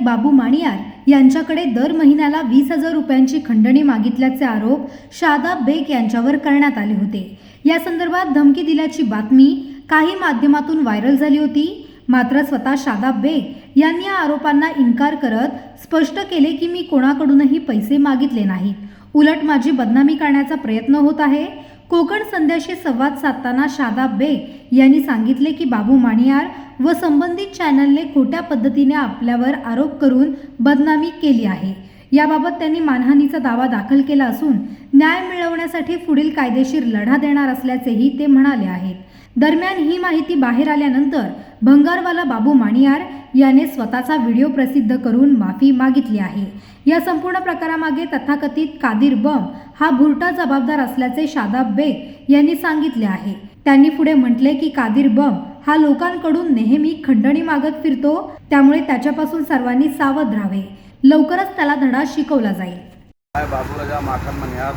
बाबू माणियार यांच्याकडे दर महिन्याला वीस हजार रुपयांची खंडणी मागितल्याचे आरोप शादाब बेग यांच्यावर करण्यात आले होते. या संदर्भात धमकी दिल्याची बातमी काही माध्यमातून व्हायरल झाली होती. मात्र स्वतः शादाब बेग यांनी या आरोपांना इन्कार करत स्पष्ट केले की मी कोणाकडूनही पैसे मागितले नाहीत. उलट माझी बदनामी करण्याचा प्रयत्न होत आहे. कोकण संध्याशी संवाद साधताना शादाब बेग यांनी सांगितले की बाबू माणियार व संबंधित चॅनलने खोट्या पद्धतीने आपल्यावर आरोप करून बदनामी केली आहे. याबाबत त्यांनी मानहानीचा दावा दाखल केला असून न्याय मिळवण्यासाठी पुढील कायदेशीर लढा देणार असल्याचेही ते म्हणाले आहेत. दरम्यान ही माहिती बाहेर आल्यानंतर भंगारवाला बाबू माणियार याने स्वतःचा व्हिडिओ प्रसिद्ध करून माफी मागितली आहे. या संपूर्ण प्रकारामागे तथाकथित कादिर बम हा भुरटा जबाबदार असल्याचे शादाब बेग यांनी सांगितले आहे. त्यांनी पुढे म्हटले की कादिर बम हा लोकांकडून नेहमी खंडणी मागत फिरतो त्यामुळे त्याच्यापासून सर्वांनी सावध राहावे. लवकरच त्याला धडा शिकवला जाईल. मैं बाबू रजा माखन मनियार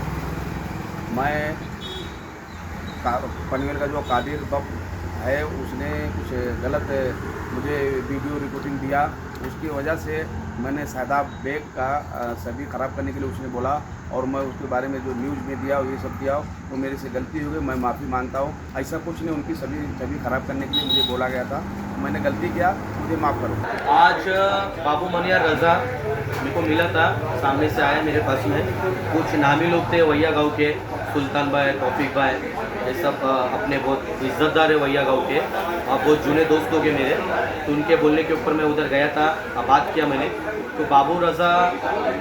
मैं का- पनवेल का जो कादिर बम है उसने कुछ गलत मुझे वीडियो रिकॉर्डिंग दिया. उसकी वजह से मैंने शादाब बेग का सभी ख़राब करने के लिए उसने बोला और मैं उसके बारे में जो न्यूज़ में दिया ये सब दिया, वो मेरे से गलती हो गई, मैं माफ़ी माँगता हूँ। ऐसा कुछ नहीं, उनकी सभी सभी ख़राब करने के लिए मुझे बोला गया था। मैंने गलती किया, मुझे माफ़ करो। आज बाबू मनिया रज़ा मेरे को मिला था, सामने से आया मेरे पास में। कुछ नामी लोग थे, वैया गाँव के। सुल्तान भाई तौफीक भाई ये सब अपने बहुत इज्जतदार है वैया गाँव के। और बहुत जूने दोस्त हैं मेरे। तो उनके बोलने के ऊपर मैं उधर गया था बात किया मैंने। तो बाबू रज़ा,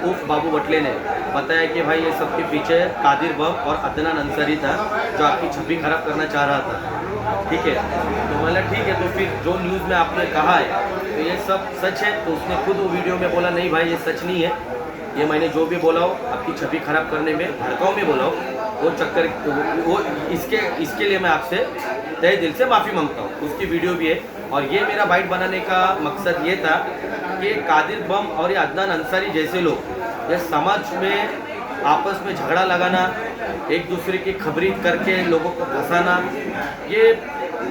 उफ, बाबू बटले ने बताया कि भाई ये सबके पीछे कादिर बम और अदनान अंसारी था, जो आपकी छवि खराब करना चाह रहा था। ठीक है? तो मैंने ठीक है। तो फिर जो न्यूज़ में आपने कहा है तो ये सब सच है। तो उसने खुद वो वीडियो में बोला, नहीं भाई, ये सच नहीं है। ये मैंने जो भी बोला हो, आपकी छवि खराब करने में भड़काऊ में बोला हो वो चक्कर, वो इसके इसके लिए मैं आपसे तय दिल से माफ़ी माँगता हूँ। उसकी वीडियो भी है। और ये मेरा बाइट बनाने का मकसद ये था कि कादिर बम और ये अदनान अंसारी जैसे लोग, ये समाज में आपस में झगड़ा लगाना, एक दूसरे की खबरी करके लोगों को फंसाना, ये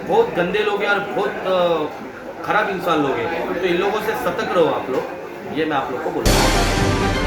बहुत गंदे लोग हैं और बहुत खराब इंसान लोग हैं। तो इन लोगों से सतर्क रहो आप लोग। ये मैं आप लोग को बोलूँगा